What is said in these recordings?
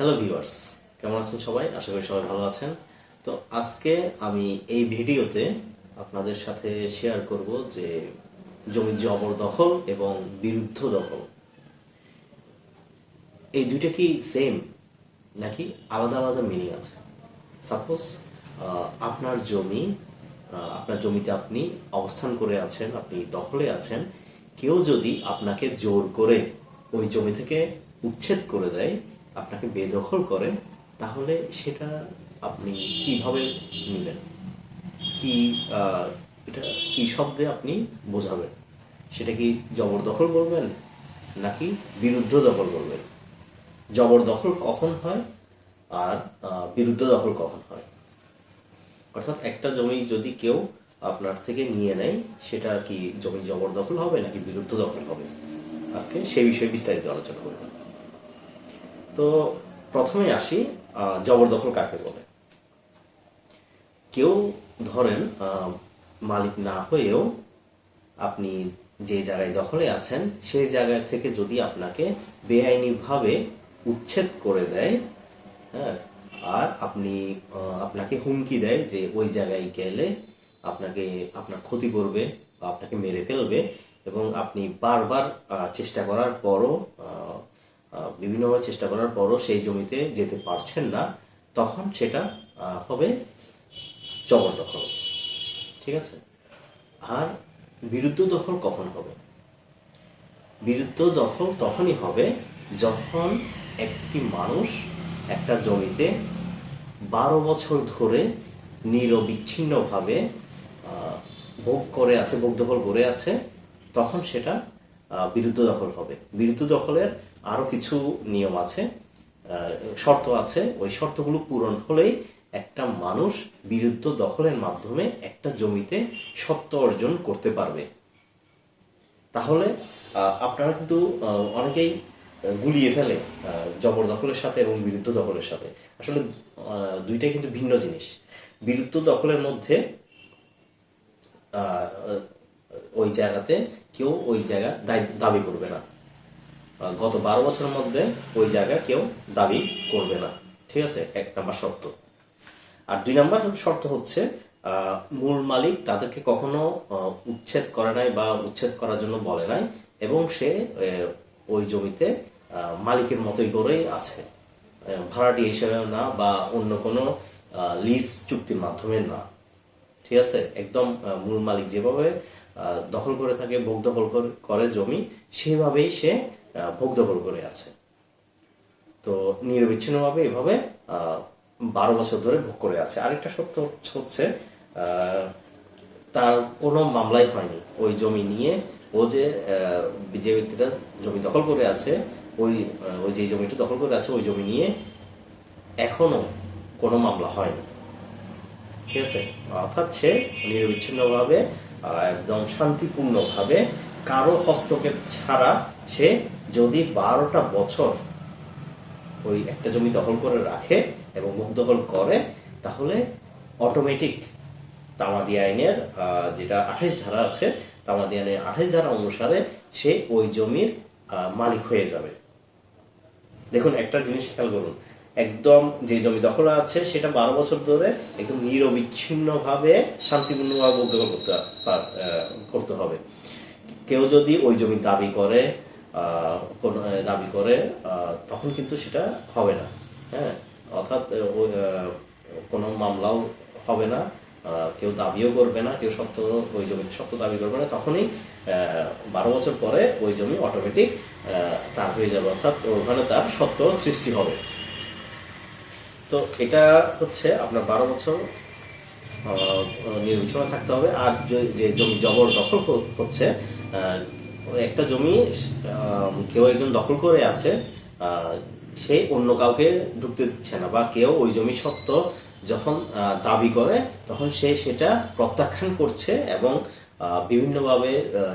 Hello viewers কেমন আছেন সবাই? আশা করি সবাই ভালো আছেন। তো আজকে আমি এই ভিডিওতে আপনাদের সাথে শেয়ার করব যে জমির জবর দখল এবং বিরুদ্ধ দখল। এই দুইটা কি সেম নাকি আলাদা আলাদা মিনিং আছে? সাপোজ আপনার জমি আপনার জমিতে আপনি অবস্থান করে আছেন, আপনি দখলে আছেন, কেউ যদি আপনাকে জোর করে ওই জমি থেকে উচ্ছেদ করে দেয় আপনাকে বেদখল করে, তাহলে সেটা আপনি কীভাবে নেবেন কি এটা কি শব্দে আপনি বোঝাবেন? সেটা কি জবরদখল বলবেন নাকি বিরুদ্ধ দখল বলবেন? জবরদখল কখন হয় আর বিরুদ্ধ দখল কখন হয়? অর্থাৎ একটা জমি যদি কেউ আপনার থেকে নিয়ে নেয়, সেটা কি জমি জবরদখল হবে নাকি বিরুদ্ধ দখল হবে? আজকে সেই বিষয়ে বিস্তারিত আলোচনা করব। তো প্রথমে আসি জবরদখল কাকে বলে? কেউ ধরেন মালিক না হয়েও আপনি যে জায়গায় দখলে আছেন, সেই জায়গা থেকে যদি আপনাকে বেআইনিভাবে উচ্ছেদ করে দেয় হ্যাঁ আর আপনি আপনাকে হুমকি দেয় যে ওই জায়গায় গেলে আপনাকে, আপনার ক্ষতি করবে বা আপনাকে মেরে ফেলবে এবং আপনি বারবার চেষ্টা করার পরও বিভিন্নভাবে চেষ্টা করার পরও সেই জমিতে যেতে পারছেন না, তখন সেটা হবে জবরদখল ঠিক আছে? আর বিরুদ্ধ দখল কখন হবে? বিরুদ্ধ দখল তখনই হবে যখন একটি মানুষ একটা জমিতে বারো বছর ধরে নিরবিচ্ছিন্নভাবে ভোগ করে আছে, ভোগ দখল করে আছে, তখন সেটা বিরুদ্ধ দখল হবে। বিরুদ্ধ দখলের আরও কিছু নিয়ম আছে শর্ত আছে। ওই শর্তগুলো পূরণ হলেই একটা মানুষ বিরুদ্ধ দখলের মাধ্যমে একটা জমিতে সত্ত্ব অর্জন করতে পারবে। তাহলে আপনারা কিন্তু অনেকেই গুলিয়ে ফেলে জবরদখলের সাথে এবং বিরুদ্ধ দখলের সাথে। আসলে দুইটাই কিন্তু ভিন্ন জিনিস। বিরুদ্ধ দখলের মধ্যে ওই জায়গাতে কেউ ওই জায়গা দাবি করবে না। গত বারো বছরের মধ্যে ওই জায়গা কেউ দাবি করবে না। ঠিক আছে? এক নাম্বার শর্ত। আর দুই নাম্বার শর্ত হচ্ছে মূল মালিক তাদেরকে কখনো উচ্ছেদ করে নাই বা উচ্ছেদ করার জন্য বলে নাই এবং সে ওই জমিতে মালিকের মতোই করেই আছে। ভাড়াটি হিসেবে না বা অন্য কোনো লিজ চুক্তির মাধ্যমে না। ঠিক আছে? একদম মূল মালিক যেভাবে দখল করে থাকে, ভোগ দখল করে- জমি, সেভাবেই সে ভোগ দখল করে আছে। তো নিরবিচ্ছিন্নভাবে এভাবে বারো বছর ধরে ভোগ করে আছে। আরেকটা সত্য হচ্ছে তার কোনো মামলাই হয়নি। ওই জমি নিয়ে ও যে যে ব্যক্তিটা জমি দখল করে আছে, ওই ওই যে জমিটা দখল করে আছে, ওই জমি নিয়ে এখনও কোনো মামলা হয়নি। ঠিক আছে? অর্থাৎ সে নিরবিচ্ছিন্নভাবে একদম শান্তিপূর্ণভাবে কারও হস্তক্ষেপ ছাড়া সে যদি বারোটা বছর ওই একটা জমি দখল করে রাখে এবং মুখ দখল করে, তাহলে অটোমেটিক তামাদি আইনের যেটা আঠাইশ ধারা আছে, তামাদি আইনের আঠাইশ ধারা অনুসারে সে ওই জমির মালিক হয়ে যাবে। দেখুন, একটা জিনিস খেয়াল করুন। একদম যে জমি দখল আছে, সেটা বারো বছর ধরে একদম নিরবিচ্ছিন্ন ভাবে শান্তিপূর্ণভাবে করতে করতে হবে। কেউ যদি ওই জমি দাবি করে কোনো দাবি করে তখন কিন্তু সেটা হবে না। হ্যাঁ? অর্থাৎ কোনো মামলাও হবে না। কেউ দাবিও করবে না কেউ সত্য ওই জমিতে সত্য দাবি করবে না। তখনই বারো বছর পরে ওই জমি অটোমেটিক তার হয়ে যাবে। অর্থাৎ ওখানে তার সত্য সৃষ্টি হবে। তো এটা হচ্ছে আপনার বারো বছর আহ, নির্বিচ্ছিন্ন থাকতে হবে। আর যে- জমি জবর দখল হচ্ছে একটা জমি কেউ একজন দখল করে আছে সে অন্য কাউকে ঢুকতে দিচ্ছে না বা কেউ ওই জমি সত্ত্ব যখন দাবি করে, তখন সে সেটা প্রত্যাখ্যান করছে এবং বিভিন্নভাবে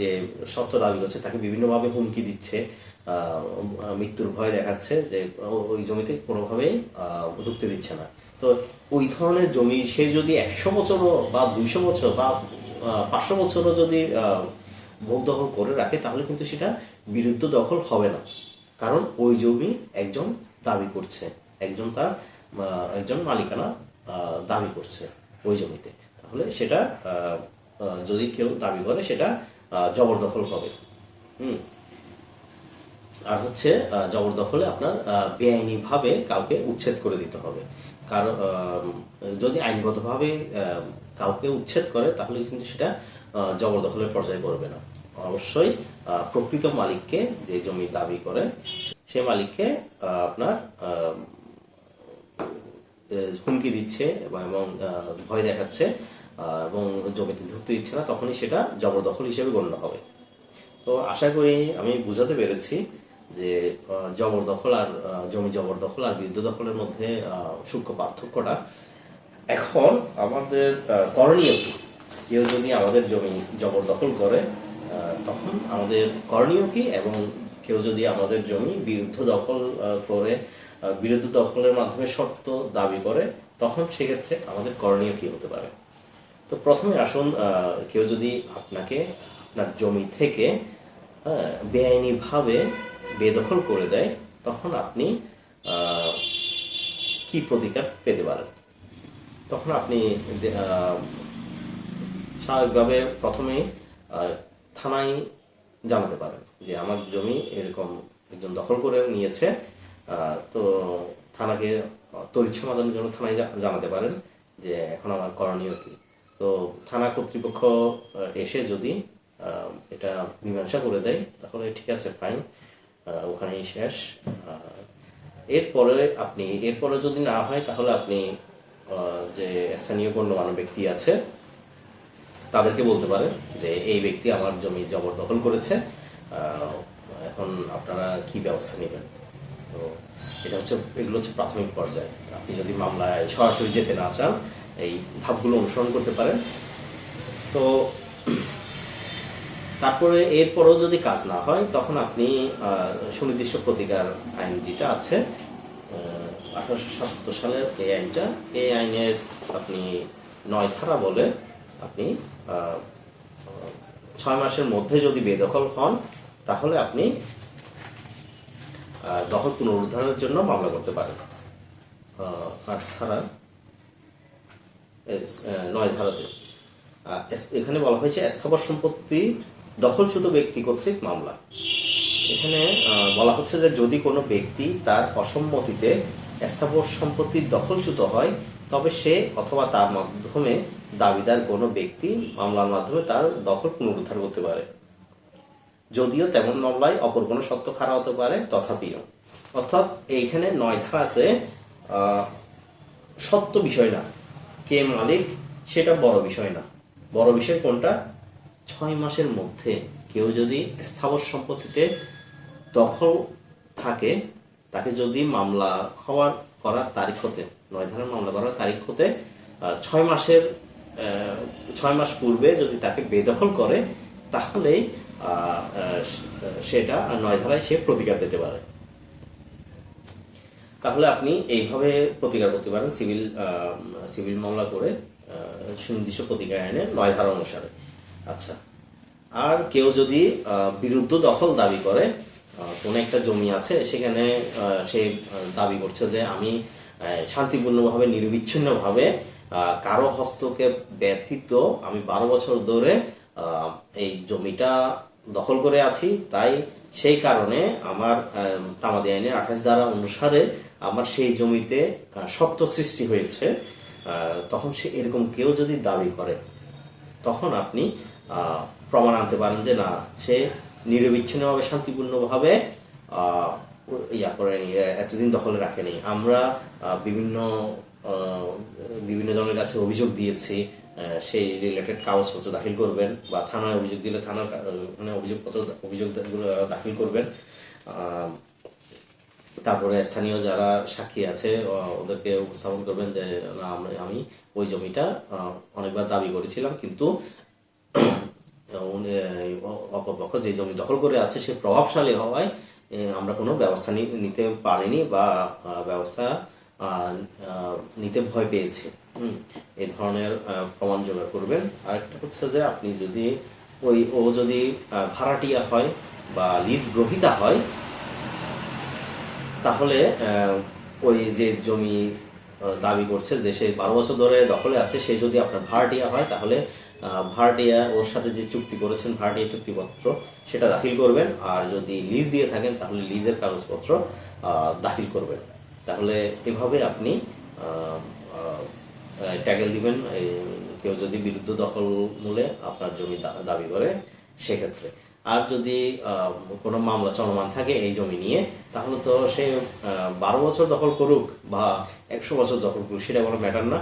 যে সত্য দাবি করছে তাকে বিভিন্নভাবে হুমকি দিচ্ছে মৃত্যুর ভয় দেখাচ্ছে যে ওই জমিতে কোনোভাবেই ঢুকতে দিচ্ছে না। তো ওই ধরনের জমি সে যদি একশো বছরও বা দুইশো বছর বা পাঁচশো বছরও যদি ভোগ দখল করে রাখে, তাহলে কিন্তু সেটা বিরুদ্ধ দখল হবে না। কারণ ওই জমি একজন দাবি করছে, একজন তার একজন মালিকানা দাবি করছে ওই জমিতে। তাহলে সেটা যদি কেউ দাবি করে, সেটা জবরদখল হবে। হুম। আর হচ্ছে জবরদখলে আপনার বেআইনিভাবে কাউকে উচ্ছেদ করে দিতে হবে। কারণ যদি আইনগতভাবে কাউকে উচ্ছেদ করে, তাহলে কিন্তু সেটা জবরদখলের পর্যায়ে পড়বে না। অবশ্যই প্রকৃত মালিককে যে জমি দাবি করে, সে মালিককে আপনার হুমকি দিচ্ছে এবং ভয় দেখাচ্ছে এবং জমিতে ঢুকতে দিচ্ছে না, তখনই সেটা জবরদখল হিসেবে গণ্য হবে। তো আশা করি আমি বুঝাতে পেরেছি যে জবরদখল আর জমি জবরদখল আর বিরুদ্ধ দখলের মধ্যে সূক্ষ্ম পার্থক্যটা। এখন আমাদের করণীয় কি? কেউ যদি আমাদের জমি জবরদখল করে তখন আমাদের করণীয় কি? এবং কেউ যদি আমাদের জমি বিরুদ্ধ দখল করে বিরুদ্ধ দখলের মাধ্যমে শর্ত দাবি করে তখন সেক্ষেত্রে আমাদের করণীয় কি হতে পারে? তো প্রথমে আসুন কেউ যদি আপনাকে আপনার জমি থেকে হ্যাঁ, বেআইনিভাবে বেদখল করে দেয় তখন আপনি কি প্রতিকার পেতে পারেন? তখন আপনি স্বাভাবিকভাবে প্রথমে থানায় জানাতে পারেন যে আমার জমি এরকম একজন দখল করে নিয়েছে তো থানাকে তড়িৎ সমাধানের জন্য থানায় জানাতে পারেন যে এখন আমার করণীয় কি। তো থানা কর্তৃপক্ষ এসে যদি এটা মীমাংসা করে দেয়, তাহলে ঠিক আছে, ফাইন ওখানেই শেষ এরপরে আপনি, এরপরে যদি না হয়, তাহলে আপনি যে স্থানীয় গণ্যমান্য ব্যক্তি আছে, তাদেরকে বলতে পারেন যে এই ব্যক্তি আমার জমি জবরদখল করেছে এখন আপনারা কি ব্যবস্থা নেবেন? তো এটা হচ্ছে, এগুলো হচ্ছে প্রাথমিক পর্যায়ে। আপনি যদি মামলায় সরাসরি যেতে না চান, এই ধাপগুলো অনুসরণ করতে পারেন। তো তারপরে এরপরেও যদি কাজ না হয়, তখন আপনি সুনির্দিষ্ট প্রতিকার আইন যেটা আছে আঠারোশো সাতাত্তর সালের এই আইনটা, এই আইনের আপনি নয় ধারা বলে আপনি ছয় মাসের মধ্যে যদি বেদখল হন, তাহলে আপনি দখল পুনরুদ্ধারের জন্য মামলা করতে পারেন। নয় ধারাতে। এখানে বলা হয়েছে স্থাবর সম্পত্তি দখলচ্যুত ব্যক্তি কর্তৃক মামলা। এখানে বলা হচ্ছে যে যদি কোনো ব্যক্তি তার অসম্মতিতে স্থাবর সম্পত্তি দখলচ্যুত হয়, তবে সে অথবা তার মাধ্যমে দাবিদার কোনো ব্যক্তি মামলার মাধ্যমে তার দখল পুনরুদ্ধার করতে পারে। যদিও তেমন মামলায় অপর কোনো সত্য খাড়া হতে পারে, তথাপিও। অর্থাৎ এইখানে নয় ধারাতে সত্য বিষয় না। কে মালিক, সেটা বড় বিষয় না। বড় বিষয় কোনটা? ছয় মাসের মধ্যে কেউ যদি স্থাবর সম্পত্তিতে দখল থাকে তাকে যদি মামলা হওয়ার করার তারিখ হতে, নয় ধারার মামলা করার তারিখ হতে ছয় মাসের ছয় মাস পূর্বে যদি তাকে বেদখল করে, তাহলেই সেটা নয় ধারায় সে প্রতিকার পেতে পারে। তাহলে আপনি এইভাবে প্রতিকার করতে পারেন সিভিল সিভিল মামলা করে সুনির্দিষ্ট প্রতিকার আইনে নয় ধারা অনুসারে। আচ্ছা আর কেউ যদি বিরুদ্ধ দখল দাবি করে কোনো একটা জমি আছে, সেখানে সে দাবি করছে যে আমি শান্তিপূর্ণভাবে, নিরবিচ্ছিন্নভাবে কারও হস্তক্ষেপ ব্যথিত আমি বারো বছর ধরে এই জমিটা দখল করে আছি। তাই সেই কারণে আমার তামাদি আইনের আঠাশ ধারা অনুসারে আমার সেই জমিতে সত্য সৃষ্টি হয়েছে। তখন সে এরকম কেউ যদি দাবি করে, তখন আপনি প্রমাণ আনতে পারেন যে না, সে নিরবিচ্ছিন্নভাবে, শান্তিপূর্ণভাবে ইয়া করেনি এতদিন দখলে রাখেনি। আমরা বিভিন্ন বিভিন্ন জনের কাছে অভিযোগ দিয়েছি সেই রিলেটেড কাগজপত্র দাখিল করবেন বা থানায় অভিযোগ দিলে থানার মানে অভিযোগপত্র, অভিযোগ দাখিল করবেন। তারপরে স্থানীয় যারা সাক্ষী আছে ওদেরকে উপস্থাপন করবেন যে, না আমি ওই জমিটা অনেকবার দাবি করেছিলাম, কিন্তু অপরপক্ষ যে জমি দখল করে আছে সে প্রভাবশালী হওয়ায় আমরা কোনো ব্যবস্থা নিতে পারিনি বা ব্যবস্থা নিতে ভয় পেয়েছি। এই ধরনের প্রমাণ জোগাড় করবেন। আরেকটা হচ্ছে যে আপনি যদি ওই, ও যদি ভাড়াটিয়া হয় বা লিজ গ্রহিতা হয়, তাহলে ওই যে জমি দাবি করছে যে সে বারো বছর ধরে দখলে আছে, সে যদি আপনার ভাড়াটিয়া হয়, তাহলে ভাড়াটিয়া ওর সাথে যে চুক্তি করেছেন চুক্তিপত্র, সেটা দাখিল করবেন। আর যদি লিজ দিয়ে থাকেন, তাহলে লিজের কাগজপত্র দাখিল করবেন। তাহলে এভাবে আপনি ট্যাগেল দিবেন কেউ যদি বিরুদ্ধ দখল মূলে আপনার জমি দাবি করে, সেক্ষেত্রে। আর যদি কোনো মামলা চলমান থাকে এই জমি নিয়ে, তাহলে তো সে বারো বছর দখল করুক বা একশো বছর দখল করুক, সেটা কোনো ম্যাটার না।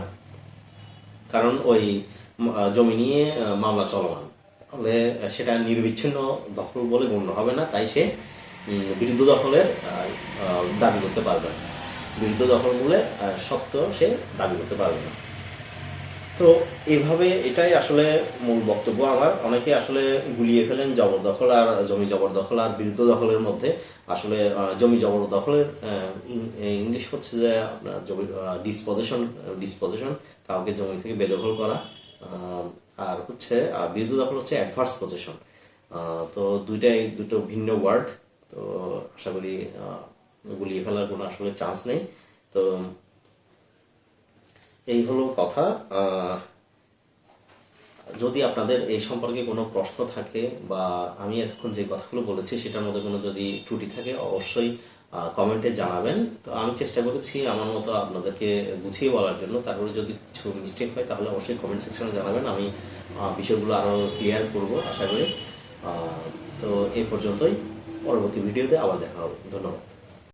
কারণ ওই জমি নিয়ে মামলা চলমান। তাহলে সেটা নির্বিচ্ছিন্ন দখল বলে গণ্য হবে না, তাই সে বিরুদ্ধ দখলের দাবি করতে পারবে না। বিরুদ্ধ দখল বলে সত্য সে দাবি করতে পারবে না। তো এইভাবে এটাই আসলে মূল বক্তব্য আমার। অনেকে আসলে গুলিয়ে ফেলেন জবরদখল আর জমি জবরদখল আর বিরুদ্ধ দখলের মধ্যে আসলে জমি জবরদখলের ইংলিশ হচ্ছে যে আপনার জমি ডিসপোজিশন ডিসপোজিশন কাউকে জমি থেকে বেদখল করা। আর হচ্ছে বিরুদ্ধ দখল হচ্ছে অ্যাডভার্স পজিশন তো দুইটাই দুটো ভিন্ন ওয়ার্ড তো আশা করি গুলিয়ে ফেলার কোনো আসলে চান্স নেই। তো এই হলো কথা। যদি আপনাদের এই সম্পর্কে কোনো প্রশ্ন থাকে বা আমি এতক্ষণ যে কথাগুলো বলেছি, সেটার মধ্যে কোনো যদি ত্রুটি থাকে, অবশ্যই কমেন্টে জানাবেন। তো আমি চেষ্টা করেছি আমার মতো আপনাদেরকে গুছিয়ে বলার জন্য। তারপরে যদি কিছু মিস্টেক হয়, তাহলে অবশ্যই কমেন্ট সেকশনে জানাবেন। আমি বিষয়গুলো আরও ক্লিয়ার করব আশা করি। তো এই পর্যন্তই। পরবর্তী ভিডিওতে আবার দেখা হবে। ধন্যবাদ।